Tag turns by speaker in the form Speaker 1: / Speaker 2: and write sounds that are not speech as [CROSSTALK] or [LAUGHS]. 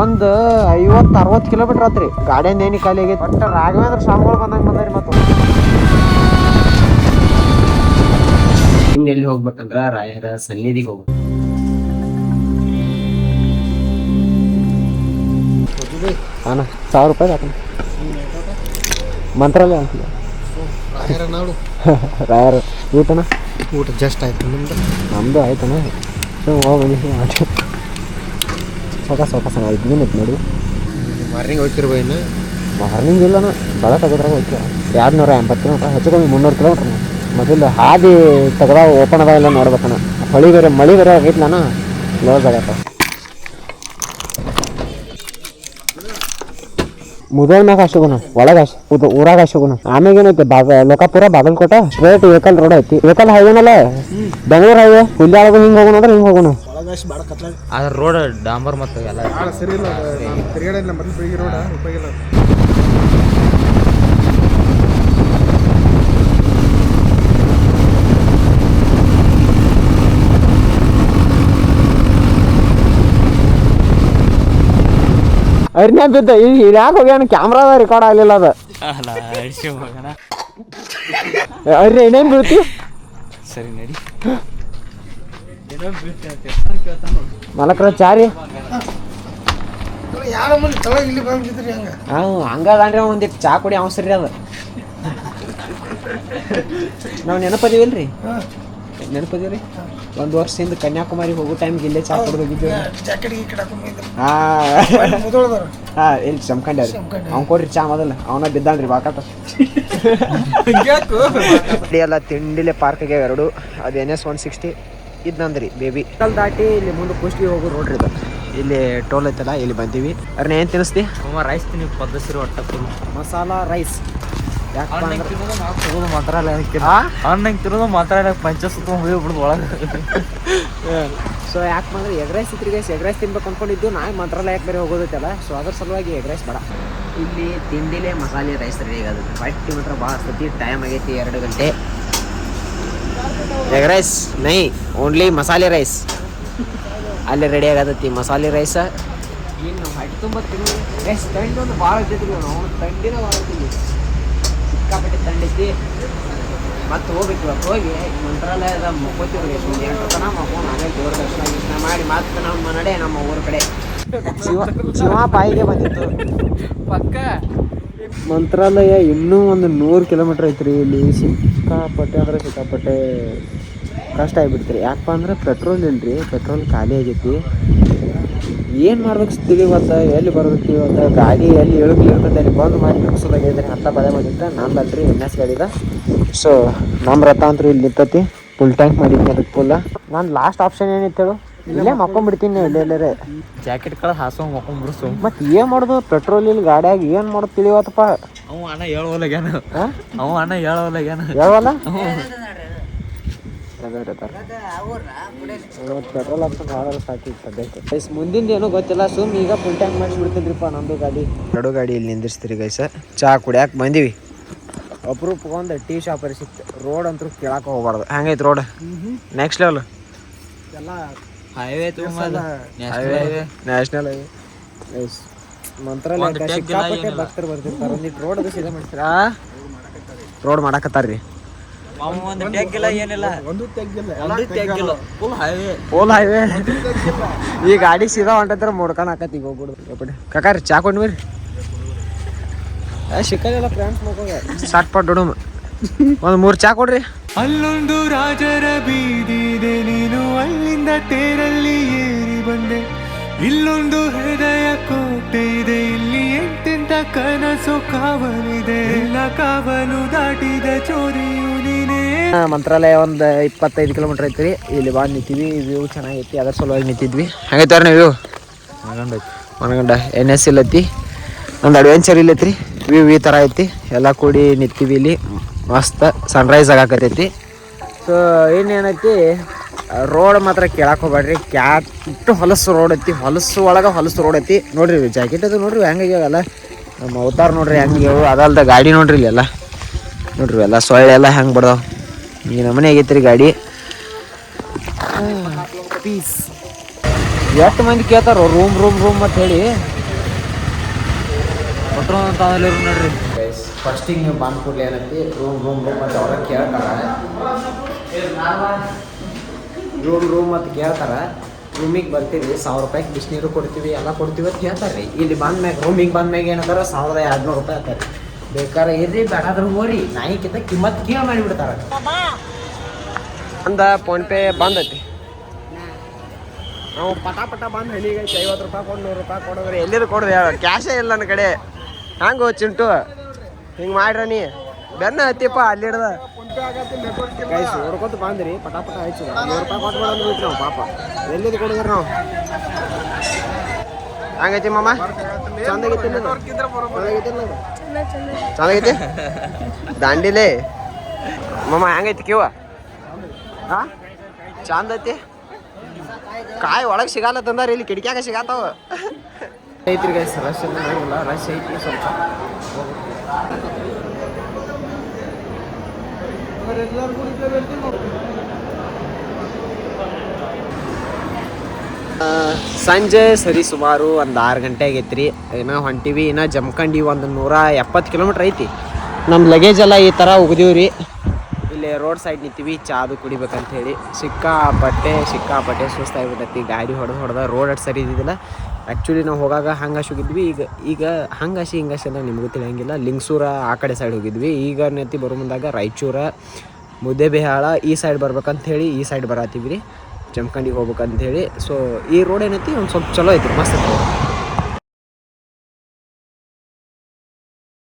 Speaker 1: ಒಂದು ಐವತ್ತು ಅರವತ್ತು ಕಿಲೋಮೀಟರ್ ಆತ್ರಿ. ಗಾಡಿಯಿಂದ ಏನಿ ಖಾಲಿ ಆಗೈತಿ? ಬಟ್ ರಾಘವೇಂದ್ರ ಸ್ವಾಮಿಗಳು ಬಂದಂಗೆ ಬಂದ್ರಿ ಮತ್ತು.
Speaker 2: ಇನ್ನು ಎಲ್ಲಿ ಹೋಗ್ಬೇಕಂದ್ರ? ರಾಯರ ಸನ್ನಿಧಿಗೆ ಹೋಗ್ಬೇಕು.
Speaker 1: ಅಣ್ಣ ಸಾವಿರ ರೂಪಾಯಿ ಹಾಕೋಣ ಮಂತ್ರಾಲಯ ಅಂತಿಲ್ಲ
Speaker 3: ನಾಡು.
Speaker 1: ರಾಯರು ಊಟನ?
Speaker 3: ಊಟ ಜಸ್ಟ್ ಆಯ್ತು. ನಿಮ್ದು?
Speaker 1: ನಮ್ಮದು ಆಯ್ತಣ್ಣ. ಸೊ ಹೋಗಿ ಬಂದಿದ್ದೀವಿ ಮಾಡಿ ಸೊಕ ಸೊಕ ಸಣ್ಣ ಐದು ದಿನ ಐತೆ ನೋಡಿ
Speaker 3: ಮಾರ್ನಿಂಗ್ ಹೋಗ್ತಿರ್ಬೋ ಇನ್ನು?
Speaker 1: ಮಾರ್ನಿಂಗ್ ಭಾಳ ತಗೋದ್ರಾಗ ಹೋಗ್ತೀವಿ. ಎರಡು ನೂರ ಎಂಬತ್ತು ಕಿಲೋಮೀಟ್ರ್ ಹೆಚ್ಚು ಕಮ್ಮಿ ಮುನ್ನೂರು ಕಿಲೋಮೀಟ್ರ್ ಮೊದಲು ಹಾದಿ ತೆಗ್ದ ಓಪನ್ ಅದ ಇಲ್ಲ ನೋಡ್ಬೇಕಣ ಹೊಳಿ ಬೇರೆ ಮಳೆ ಬೇರೆ ಆಗೈತ್ಲಣ್ಣ ಕ್ಲೋಸ್ ಆಗತ್ತ. ಮುದೋಳ್ನಾಗ ಅಶುಗುಣ ಒಳಗೆ ಅಶ್ ಊರಾಗ ಅಶುಗುಣ ಆಮ್ಯಾಗ ಏನೈತೆ ಬಾಗ Lokapur Bagalkot straight vehicle road ಐತಿ. ವೆಹಿಕಲ್ ಹೈವೇನಲ್ಲ ಬೆಂಗಳೂರು ಹೈವೇ ಹುಲ್ಯಾಳಗು ಹಿಂಗೆ ಹೋಗೋಣ ಅಂದ್ರೆ ಹಿಂಗೆ ಹೋಗೋಣ.
Speaker 4: ಅದ್ರ ರೋಡ್ ಡಾಂಬರ್ ಮತ್ತು ಎಲ್ಲ
Speaker 3: ಭಾಳ ಸರಿ ಇಲ್ಲ ತಿರುಗಾಡಿಲ್ಲ ಮೊದಲು ಬೆಳಿಗ್ಗೆ ರೋಡ ಉಪಯೋಗಿಲ್ಲ
Speaker 1: ಅರ್ನ್ಯಾ ಬಿದ್ದ ಈ ಯಾಕೆ ಹೋಗ್ಯಾನ? ಕ್ಯಾಮ್ರಾದ ರೆಕಾರ್ಡ್ ಆಗಲಿಲ್ಲ ಅದು. ಅರ್ರಿ ಏನೇನು ಬೀಳ್ತಿ?
Speaker 4: ಸರಿ ನಡಿ.
Speaker 1: ಮಲಕ್ರ ಚಾರಿ?
Speaker 3: ಯಾರ ಮಂದಿ ತಳ ಇಲ್ಲಿ ಬಂದಿದ್ರಿ ಹಂಗ.
Speaker 1: ಹಾಂ ಹಂಗದಂದ್ರೆ ಒಂದಿಟ್ಟು ಚಾ ಕುಡಿ ಅವಸರ ಅದು. ನಾವು ನೆನಪದೀವಿಲ್ರಿ? ನೆನಪದೀವ್ರಿ? ಒಂದು ವರ್ಷದಿಂದ ಕನ್ಯಾಕುಮಾರಿ ಹೋಗೋ ಟೈಮ್ಗೆ ಇಲ್ಲೇ ಚಾ ಕುಡ್ದು ಹೋಗಿದ್ದೀವಿ ಹಾಂ ಇಲ್ಲಿ ಚಮ್ಕಂಡ್ಯ ರೀ ಅವ್ನು ಕೊಡ್ರಿ ಚಾ ಮೊದಲು. ಅವನ ಬಿದ್ದಾನ್ರಿ ಬಾಕಾಟ ಎಲ್ಲ [LAUGHS] ತಿಂಡಿಲೆ ಪಾರ್ಕ್ ಆಗ್ಯಾವ ಎರಡು. ಅದು ಎನ್ ಎಸ್ ಒನ್ ಸಿಕ್ಸ್ಟಿ ಇದು ನಂದ್ರಿ ಬೇಬಿ ಕಲ್ ದಾಟಿ ಇಲ್ಲಿ ಮುಂದೆ ಕುಷ್ಟಿಗೆ ಹೋಗೋ ನೋಡ್ರಿ ಇದು. ಇಲ್ಲಿ ಟೋಲ್ ಐತಲ್ಲ ಇಲ್ಲಿ ಬಂದೀವಿ. ಅರ್ನ ಏನು ತಿನ್ನಿಸ್ತಿ?
Speaker 4: ಅಮ್ಮ ರೈಸ್ ತಿನ್ನಿ ಪದ್ಧತಿರು ಒಟ್ಟ ಮಸಾಲ
Speaker 1: ಮಸಾಲಾ ರೈಸ್
Speaker 4: ಹಣ್ಣಂಗೆ ತಿನ್ನೋದು
Speaker 1: ಮಾತ್ರ?
Speaker 4: ಹಣ್ಣಂಗೆ ತಿನ್ನೋದು ಮಂತ್ರಾಲಯಕ್ಕೆ ಪಂಚಸುತ್ತ ಹೋಗ್ಬಿಡ್ದು ಒಳಗೆ.
Speaker 1: ಸೊ ಯಾಕೆ ಬಂದ್ರೆ ಎಗ್ ರೈಸ್ ಇತ್ತು ಗೈಸ್ ಎಗ್ ರೈಸ್ ತಿನ್ಬೇಕು ಅನ್ಕೊಂಡಿದ್ದು ನಾ ಮಂತ್ರಾಲಯಕ್ಕೆ ಬೇರೆ ಹೋಗೋದೈತಲ್ಲ. ಸೊ ಅದ್ರ ಸಲುವಾಗಿ ಎಗ್ ರೈಸ್ ಬೇಡ.
Speaker 2: ಇಲ್ಲಿ ತಿಂಡಿಲೇ ಮಸಾಲೆ ರೈಸ್ ರೆಡಿ ಆಗೋದು ಹೊಟ್ಟಿ ಮಾತ್ರ ಭಾಳ ಸತಿ ಟೈಮ್ ಆಗೈತಿ ಎರಡು ಗಂಟೆ.
Speaker 1: ಎಗ್ ರೈಸ್ ನೈ ಓನ್ಲಿ ಮಸಾಲೆ ರೈಸ್ ಅಲ್ಲಿ ರೆಡಿ ಆಗತ್ತಿ ಮಸಾಲೆ ರೈಸ್ ಇನ್ನು ಹೊಟ್ಟೆ ತುಂಬ ತಿನ್ನು ರೈಸ್ ತಂಡಿ ಒಂದು ಭಾಳ ನಾವು ತಂಡಿನ ಭಾಳ ಇರ್ತೀವಿ ಸಿಕ್ಕಾಪಟ್ಟೆ ತಂಡೈತಿ ಮತ್ತೆ ಹೋಗ್ಬೇಕು ಇವತ್ತು ಹೋಗಿ ಮಂತ್ರಾಲಯದ ಮುಕ್ಕೋತೀವಿ ಸುಮ್ಮನೆ ಎಂಟು ತನ ಮಕ್ಕೊಂಡು ಆಮೇಲೆ ದೇವ್ರ ದರ್ಶನ ಗಿರ್ಶನ ಮಾಡಿ ಮತ್ತೆ ನಮ್ಮ ನಡೆ ನಮ್ಮ ಊರ ಕಡೆ. ಬಾಯಿಗೆ ಬಂದಿತ್ತು.
Speaker 4: ಪಕ್ಕ
Speaker 1: ಮಂತ್ರಾಲಯ ಇನ್ನೂ ಒಂದು ನೂರು ಕಿಲೋಮೀಟ್ರ್ ಐತ್ರಿ ಇಲ್ಲಿ. ಸಿಕ್ಕಾಪಟ್ಟೆ ಅಂದ್ರೆ ಸಿಕ್ಕಾಪಟ್ಟೆ ಕಷ್ಟ ಆಗಿಬಿಡ್ತೀರಿ. ಯಾಕಪ್ಪ ಅಂದ್ರೆ ಪೆಟ್ರೋಲ್ ಇಲ್ರಿ ಪೆಟ್ರೋಲ್ ಖಾಲಿ ಆಗೈತಿ. ಏನು ಮಾಡ್ಬೇಕು ತಿಳಿವತ್ತ ಎಲ್ಲಿ ಬರ್ಬೇಕು ಇವತ್ತು ಗಾಡಿ ಎಲ್ಲಿ ಇಳಗ್ಲಿ ಇರ್ತದೆ ಅಲ್ಲಿ ಬಂದು ಮಾಡಿ ಮುಗಿಸೋದಾಗೈತ್ರಿ ಅಂತ ಪದೇ ಮಾಡಿದ್ರೆ ನಾನು ನಂದಲ್ರಿ ಎನ್ ಎಸ್ ಗಾಡಿದ. ಸೊ ನಮ್ಮ ರಥ ಅಂತೂ ಇಲ್ಲಿ ನಿಂತತಿ. ಫುಲ್ ಟ್ಯಾಂಕ್ ಮಾಡಿದ್ನಿ ಅದಕ್ಕೆ ಫುಲ್ಲ ನಾನು ಲಾಸ್ಟ್ ಆಪ್ಷನ್ ಏನಿತ್ತು ಹೇಳು? ಇಲ್ಲೇ ಮಕ್ಕೊಂಡ್ಬಿಡ್ತೀನಿ ಇಲ್ಲೇ ಇಲ್ಲೇ
Speaker 4: ಜಾಕೆಟ್ ಕಳ ಹಾಸೋ ಮಕ್ಕೊಂಡ್ಬಿಡ್ಸು
Speaker 1: ಮತ್ತೆ ಏನು ಮಾಡೋದು? ಪೆಟ್ರೋಲ್ ಇಲ್ಲಿ ಗಾಡಿಯಾಗ ಏನು ಮಾಡೋದು ತಿಳಿವತ್ತಪ್ಪ?
Speaker 4: ಅವ ಅಣ್ಣ ಹೇಳೋಲಾಗ್ಯಾನ ಅವ ಅಣ್ಣ ಹೇಳೋಲಾಗ್ಯಾನ
Speaker 1: ಯಾವಲ್ಲ ಪೆಟ್ರೋಲ್ ಹಾಕ್ಸೋಕೆ ಹಾಳಾದ್ರೆ ಸಾಕಿ ಸದ್ಯಕ್ಕೆ. ಗೈಸ್ ಮುಂದಿಂದ ಏನೂ ಗೊತ್ತಿಲ್ಲ. ಸುಮ್ ಈಗ ಫುಲ್ ಟ್ಯಾಂಕ್ ಮಾಡಿಸ್ಬಿಡ್ತಿದ್ರಿಪ್ಪ ನಮ್ಮದು ಗಾಡಿ. ಎರಡು ಗಾಡಿ ಇಲ್ಲಿ ನಿಂದಿರ್ಸ್ತೀರಿ ಗೈಸ ಚಾ ಕುಡಿಯಾಕ ಬಂದೀವಿ. ಅಪರೂಪಕ್ಕೊಂದು ಒಂದು ಟೀ ಶಾಪ್ ಸಿಕ್ತು. ರೋಡ್ ಅಂತೂ ಕೇಳಕ್ಕೆ ಹೋಗ್ಬಾರ್ದು. ಹೆಂಗೈತೆ ರೋಡ್ ನೆಕ್ಸ್ಟ್ ಲೆವೆಲ್
Speaker 3: ಎಲ್ಲ
Speaker 4: ಹೈವೇ ತುಂಬ
Speaker 1: ಹೈವೇ ನ್ಯಾಷನಲ್ ಹೈವೇ ಮಂತ್ರಾಲಯ ಸಿಕ್ಕಾಪಟ್ಟೆ ಭಕ್ತರು ಬರ್ತಿರ್ತಾರೆ. ಒಂದಿಟ್ಟು ರೋಡ್ ಅದು ಸೀದಾ ಮಾಡ್ತೀರಾ? ರೋಡ್ ಮಾಡಕತ್ತಾರ್ರಿ.
Speaker 4: ಒಂದು ಟ್ಯಾಗಿಲ್ಲ ಏನಿಲ್ಲ.
Speaker 3: ಒಂದು ತೆಗ್ಗಿಲ್ಲ
Speaker 4: ಒಂದು ಟ್ಯಾಗಿಲ್ಲ ಫುಲ್ ಹೈವೇ
Speaker 1: ಈ ಗಾಡಿ ಸೀದಾ ಹೊಂಟತ್ರ ಮುಡ್ಕೊಂಡು ಹಾಕತ್ ಈಗ ಹೋಗ್ಬಿಡು. ಎಪ್ಪಡಿ ಕಾಕಾರಿ ಚಾ ಕೊಂಡ್ವಿ ಸಿಕ್ಕಲ್ಲ ಫ್ರೆಂಡ್ಸ್ ಮಕ್ಕಳ ಸ್ಟಾರ್ಟ್ ಪಟ್ ಒಂದು ಮೂರು ಚಾ ಕೊಡ್ರಿ.
Speaker 5: ಅಲ್ಲೊಂದು ರಾಜರ ಬೀದಿದೆ ನೀನು ಅಲ್ಲಿಂದ ತೇರಲ್ಲಿ ಏರಿ ಬಂದೆ. ಇಲ್ಲೊಂದು ಹೃದಯ ಕೋಟೆ ಇದೆ ಇಲ್ಲಿ ಎಂತೆಂತ ಕನಸು ಕಾವಲಿದೆ. ಎಲ್ಲ ಕಾವಲು ದಾಟಿದ ಚೋರಿಯು ನೀನೇ.
Speaker 1: ಮಂತ್ರಾಲಯ ಒಂದು ಇಪ್ಪತ್ತೈದು ಕಿಲೋಮೀಟರ್ ಐತ್ರಿ. ಇಲ್ಲಿ ಬಾ ನಿಂತೀವಿ ವ್ಯೂ ಚೆನ್ನಾಗೈತಿ ಅದರ ಸಲುವಾಗಿ ನಿಂತಿದ್ವಿ. ಹಂಗೈತಾರ ನೀವು? ಮನಗಂಡ ಎನ್ ಎಸ್ ಇಲ್ಲತಿ ಒಂದು ಅಡ್ವೆಂಚರ್ ಇಲ್ಲೈತ್ರಿ. ವ್ಯೂ ಈ ಥರ ಐತಿ. ಎಲ್ಲ ಕೂಡಿ ನಿಂತೀವಿ ಇಲ್ಲಿ. ಮಸ್ತ್ ಸನ್ರೈಸ್ ಆಗಾಕತೈತಿ ಸೊ ಇನ್ನೇನೈತಿ? ರೋಡ್ ಮಾತ್ರ ಕೇಳಕ್ಕೆ ಹೋಗ್ಬೇಡ್ರಿ. ಕ್ಯಾಟ್ ಇಟ್ಟು ಹೊಲಸು ರೋಡ್ ಐತಿ. ಹೊಲಸು ಒಳಗೆ ಹೊಲಸು ರೋಡ್ ಐತಿ. ನೋಡ್ರಿ ಜಾಕೆಟ್ ಅದು ನೋಡ್ರಿ ಹೆಂಗಾಗ್ಯಾವಲ್ಲ ನಮ್ಮ ಅವತಾರ ನೋಡ್ರಿ ಹೆಂಗ್ಯಾವು ಅದಲ್ದ ಗಾಡಿ ನೋಡ್ರಿ ಇಲ್ಲೆಲ್ಲ ನೋಡ್ರಿ ಎಲ್ಲ ಸೊಳ್ಳೆ ಎಲ್ಲ ಹೆಂಗೆ ಬಡ್ದಾವ. ಈ ನಮನೆ ಆಗೈತ್ರಿ ಗಾಡಿ. ಪೀಸ್ ಎಷ್ಟು ಮಂದಿ ಕೇಳ್ತಾರೋ? ರೂಮ್ ರೂಮ್ ರೂಮ್ ಅಂತ ಹೇಳಿ.
Speaker 4: ನೋಡ್ರಿ.
Speaker 1: ಫಸ್ಟಿಗೆ ನೀವು ಬಂದು ಕೂಡಲೇ ಏನೈತಿ ರೂಮ್ ರೂಮ್ ರೂಮ್ ಅಂತ ಅವ್ರಿಗೆ ಕೇಳ್ತಾರೆ. ರೂಮ್ ರೂಮ್ ಅಂತ ಕೇಳ್ತಾರೆ. ರೂಮಿಗೆ ಬರ್ತೀವಿ, ಸಾವಿರ ರೂಪಾಯಿಗೆ ಬಿಸಿನೀರು ಕೊಡ್ತೀವಿ, ಎಲ್ಲ ಕೊಡ್ತೀವಿ ಅಂತ ಹೇಳ್ತಾರೆ. ಇಲ್ಲಿ ಬಂದ ಮ್ಯಾಗ ರೂಮಿಗೆ ಬಂದ ಮ್ಯಾಗ ಏನಂತಾರೆ ಸಾವಿರದ ಎರಡುನೂರು ರೂಪಾಯಿ ಅಂತಾರೆ ಬೇಕಾದ್ರೆ ಇರ್ರಿ ಬೇಡಾದ್ರೂ ಹೋರಿ ನಾಯಿಕಿಂತ ಕಿಮ್ಮತ್ ಕೀಳ ಮಾಡಿಬಿಡ್ತಾರೆ. ಅಂದ ಫೋನ್ ಪೇ ಬಂದೈತಿ. ನಾವು ಪಟ ಪಟ ಬಂದು ಹನಿಗೆ ಐವತ್ತು ರೂಪಾಯಿ ಕೊಡು, ನೂರು ರೂಪಾಯಿ ಕೊಡೋದ್ರೆ. ಎಲ್ಲಿದ್ರು ಕೊಡೋದು ಕ್ಯಾಶೇ ಇಲ್ಲ ನನ್ನ ಕಡೆ. ಹಂಗೆ ಚಿಂಟು. ಹಿಂಗೆ ಮಾಡ್ರ ನೀ. ಬೆನ್ನ ಹತ್ತಿಪ್ಪ ಅಲ್ಲಿ ಹಿಡ್ದ ಗೈಸ್ ನೋಡ್ಕೊತ ಬಂದ್ರಿ ಪಟಾಪಟ ಪಟ ಆಯ್ತು. ನೂರು ರೂಪಾಯಿ ಕೊಟ್ಟು ಬೇಡ ಅಂದ್ಬಿಟ್ಟು ನಾವು ಪಾಪ. ಎಲ್ಲಿದು ಕೊಡಿದ್ರ ನಾವು? ಹಂಗೈತಿ ಮಾಮ? ಚಂದಾಗೈತಿ ಚಂದಾಗೈತಿ? ದಾಂಡಿಲೆ. ಮಾಮ ಹಂಗೈತಿ ಕಿವ ಹಾ? ಚಂದ ಐತಿ ಕಾಯಿ ಒಳಗೆ ಸಿಗಲ್ಲ ತಂದಾರ ಇಲ್ಲಿ ಕಿಟಕಿಯಾಗ ಸಿಗತ್ತಾವ. ಐತ್ರಿ ಗೈಸ್ ರಶ್ ಇಲ್ಲ ರಶ್ ಐತಿ ಸ್ವಲ್ಪ. ಆ, ಸಂಜೆ ಸರಿ ಸುಮಾರು ಒಂದು ಆರು ಗಂಟೆ ಆಗೈತ್ರಿ. ಏನೋ ಹೊಂಟಿವಿ ಇನ್ನ ಜಮ್ಕಂಡಿ ಒಂದು ನೂರ ಎಪ್ಪತ್ತು ಕಿಲೋಮೀಟ್ರ್ ಐತಿ. ನಮ್ಮ ಲಗೇಜ್ ಎಲ್ಲ ಈ ಥರ ಉಗ್ದೀವ್ರಿ. ಇಲ್ಲಿ ರೋಡ್ ಸೈಡ್ ನಿಂತೀವಿ ಚಾದು ಕುಡಿಬೇಕಂತ ಹೇಳಿ ಸಿಕ್ಕಾಪಟ್ಟೆ ಸಿಕ್ಕಾಪಟ್ಟೆ ಸುಸ್ತಾಗ್ಬಿಟ್ಟೈತಿ ಗಾಡಿ ಹೊಡೆದು ಹೊಡೆದ ರೋಡ್ ಅಟ್ ಸರಿ ಇದ್ದಿದ್ದಿಲ್ಲ. ಆ್ಯಕ್ಚುಲಿ ನಾವು ಹೋಗಾಗ ಹಂಗಾಶ್ ಹೋಗಿದ್ವಿ. ಈಗ ಈಗ ಹಂಗಾಶಿ, ಹಿಂಗಾಶಿ ಎಲ್ಲ ನಿಮಗೂ ತಿಳಿಯಂಗಿಲ್ಲ. ಲಿಂಗ್ಸೂರ ಆ ಕಡೆ ಸೈಡ್ ಹೋಗಿದ್ವಿ. ಈಗ ನೆತ್ತಿ ಬರೋ ಮುಂದಾಗ ರಾಯಚೂರ, ಮುದ್ದೆಬಿಹಾಳ ಈ ಸೈಡ್ ಬರ್ಬೇಕಂತ ಹೇಳಿ ಈ ಸೈಡ್ ಬರತ್ತೀವಿ ರೀ ಜಮ್ಕಂಡಿಗೆ ಹೋಗ್ಬೇಕಂತ ಹೇಳಿ ಸೊ ಈ ರೋಡ್ ಏನೈತಿ ಒಂದು ಸ್ವಲ್ಪ ಚಲೋ ಐತಿ ಮಸ್ತ್ ಐತಿ